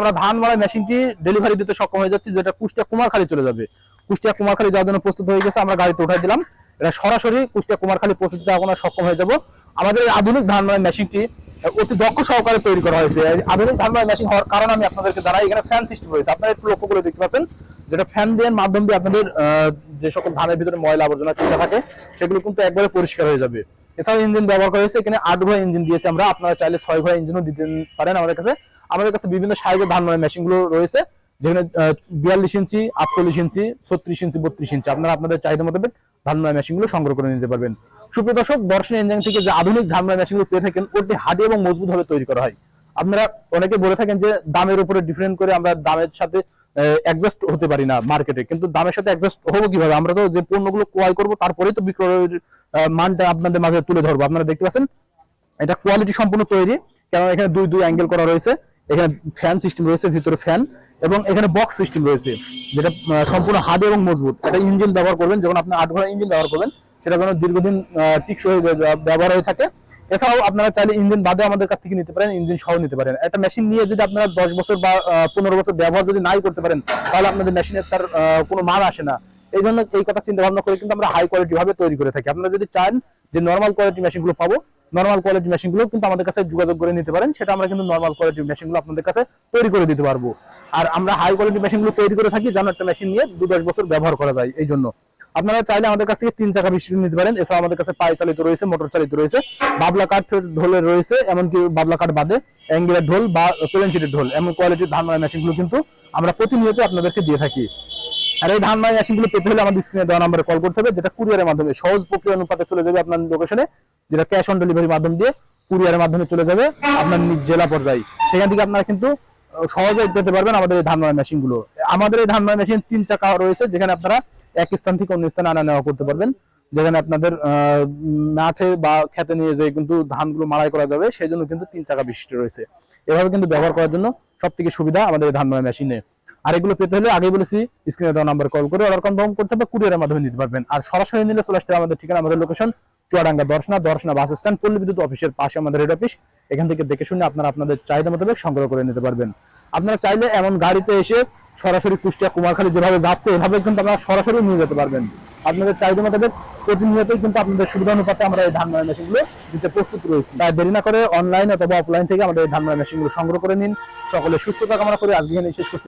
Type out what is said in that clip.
আমরা ধান মারা মেশিনটি ডেলিভারি দিতে সক্ষম হয়ে যাচ্ছি, যেটা কুষ্টিয়া কুমারখালী চলে যাবে। কুষ্টিয়া কুমারখালী যাওয়ার জন্য প্রস্তুত হয়ে গেছে, আমরা গাড়িতে উঠাই দিলাম। এটা সরাসরি কুষ্টিয়া কুমারখালী পৌঁছে দিতে এখন সক্ষম হয়ে যাব। আমাদের আধুনিক ধান মারা মেশিনটি অতি দক্ষ সহকারে তৈরি করা হয়েছে। আধুনিক ধান মারা মেশিন হওয়ার কারণ আমি আপনাদেরকে জানাই, এখানে ফ্যান সিস্টেম রয়েছে। আপনারা একটু লক্ষ্য করে দেখতে পাচ্ছেন, যেটা ফ্যান দিয়ে মাধ্যম দিয়ে আপনাদের যে সকল ধানের ভিতরে ময়লা আবর্জনা চিন্তা থাকে, সেগুলো কিন্তু একবারে পরিষ্কার হয়ে যাবে। এছাড়াও ইঞ্জিন ব্যবহার করা হয়েছে, এখানে আট ঘোড়া ইঞ্জিন দিয়েছে আমরা। আপনারা চাইলে ছয় ঘোড়া ইঞ্জিনও দিতে পারেন আমাদের কাছে। আমাদের কাছে বিভিন্ন সাইজের ধান মারা মেশিনগুলো রয়েছে, যেখানে বিয়াল্লিশ ইঞ্চি, আটচল্লিশ ইঞ্চি, ছত্রিশ ইঞ্চি, বত্রিশ ইঞ্চি। আপনারা আপনাদের চাহিদা মোতাবেক ধান মারা মেশিনগুলো সংগ্রহ করে নিতে পারবেন। সুপ্রিয় দর্শক দর্শন ইঞ্জিন থেকে যে আধুনিক ধান মারা মেশিনগুলো পেয়ে থাকেন, ওটি হাডি এবং মজবুত ভাবে তৈরি করা হয়। আপনারা অনেকে বলে থাকেন যে দামের উপরে ডিফারেন্ট করে আমরা দামের সাথে অ্যাডজাস্ট হতে পারি না মার্কেটে কিন্তু দামের সাথে অ্যাডজাস্ট হব কীভাবে? আমরা তো যে পণ্যগুলো ক্রয় করব, তারপরেই তো বিক্রয়ের মানটা আপনাদের মাঝে তুলে ধরবো। আপনারা দেখতে পাচ্ছেন, এটা কোয়ালিটি সম্পূর্ণ তৈরি কারণ এখানে দুই দুই অ্যাঙ্গেল করা রয়েছে। এখানে ফ্যান সিস্টেম রয়েছে, ভিতরে ফ্যান এবং এখানে বক্স সিস্টেম রয়েছে, যেটা সম্পূর্ণ হার্ড এবং মজবুত। এটা ইঞ্জিন ব্যবহার করবেন যখন আপনি আট ঘণ্টা ইঞ্জিন ব্যবহার করবেন, সেটা যেন দীর্ঘদিন টিকসই ব্যবহার হয়ে থাকে। এছাড়াও আপনারা চাইলে ইঞ্জিন বাদে আমাদের কাছ থেকে নিতে পারেন ইঞ্জিন সহ নিতে পারেন। একটা মেশিন নিয়ে যদি আপনারা দশ বছর বা পনেরো বছর ব্যবহার যদি নাই করতে পারেন, তাহলে আপনাদের মেশিনের তার কোনো মান আসে না। এই জন্য এই কথা চিন্তা ভাবনা করে কিন্তু আমরা হাই কোয়ালিটি ভাবে তৈরি করে থাকি। আপনারা যদি চান যে নর্মাল কোয়ালিটি মেশিনগুলো পাবো নর্মাল কোয়ালিটি মেশিনগুলো কিন্তু আমাদের কাছে যোগাযোগ করে নিতে পারেন। সেটা আমরা কিন্তু নর্মাল কোয়ালিটি মেশিনগুলো আপনাদের কাছে তৈরি করে দিতে পারব। আর আমরা হাই কোয়ালিটি মেশিনগুলো তৈরি করে থাকি, যেন একটা মেশিন নিয়ে দু দশ বছর ব্যবহার করা যায় এই জন্য। আপনারা চাইলে আমাদের কাছ থেকে তিন চাকা বিশিষ্ট নিতে পারেন। এছাড়া আমাদের কাছে পায়ে চালিত রয়েছে মোটর চালিত রয়েছে। বাবলা কাঠ ঢোলের রয়েছে, এমনকি বাবলা কাঠ বাদে অ্যাঙ্গেলের ঢোল বা প্লেন চিটের ঢোল, এমন কোয়ালিটির ধান মারা মেশিনগুলো কিন্তু আমরা প্রতিনিয়ত আপনাদেরকে দিয়ে থাকি। আর এই ধান মারা মেশিনগুলো পেতে হলে আমাদের স্ক্রিনে দেওয়া নাম্বারে কল করতে হবে, যেটা কুরিয়ারের মাধ্যমে সহজ প্রক্রিয়া অনুপাতে চলে যাবে আপনার লোকেশনে যেটা ক্যাশ অন ডেলিভারি মাধ্যম দিয়ে কুরিয়ারের মাধ্যমে চলে যাবে আপনার নিজ জেলা পর্যায়ে। সেখান থেকে আপনারা কিন্তু সহজে পেতে পারবেন আমাদের এই ধান মেশিনগুলো। আমাদের এই ধান মেশিন তিন চাকা রয়েছে, যেখানে আপনারা এক স্থান থেকে অন্য স্থানে আনা নেওয়া করতে পারবেন। যেখানে আপনাদের মাঠে বা খেতে নিয়ে যে কিন্তু ধানগুলো মাড়াই করা যাবে, সেই জন্য কিন্তু তিন চাকা বিশিষ্ট রয়েছে। এভাবে কিন্তু ব্যবহার করার জন্য সব থেকে সুবিধা আমাদের ধান মারা মেশিনে আর এগুলো পেতে হলে আগে বলেছি স্ক্রিনে দেওয়া নাম্বার কল করে অর্ডার কনফার্ম করতে হবে কুরিয়ারের মাধ্যমে নিতে পারবেন। আর সরাসরি নিলে চলে আসতে আমাদের ঠিকানা, আমাদের location Chuadanga Darshana Darshana bus stand Palli Bidyut অফিসের পাশে আমাদের হেড অফিস এখান থেকে দেখে শুনে আপনারা আপনাদের চাহিদা মোতাবেক সংগ্রহ করে নিতে পারবেন। আপনারা চাইলে এমন গাড়িতে এসে সরাসরি কুষ্টিয়া, কুমারখালী যেভাবে যাচ্ছে, এভাবে কিন্তু আপনারা সরাসরি নিয়ে যেতে পারবেন। আপনাদের চাহিদা মোতাবেক প্রতিনিয়তই কিন্তু আপনাদের সুবিধা অনুপাতে আমরা এই ধান মারা মেশিনগুলো দিতে প্রস্তুত রয়েছি। তাই দেরি না করে অনলাইন অথবা অফলাইন থেকে আমাদের এই ধান মারা মেশিনগুলো সংগ্রহ করে নিন। সকলে সুস্থতা কামনা করে আজকে এখানে শেষ করছি।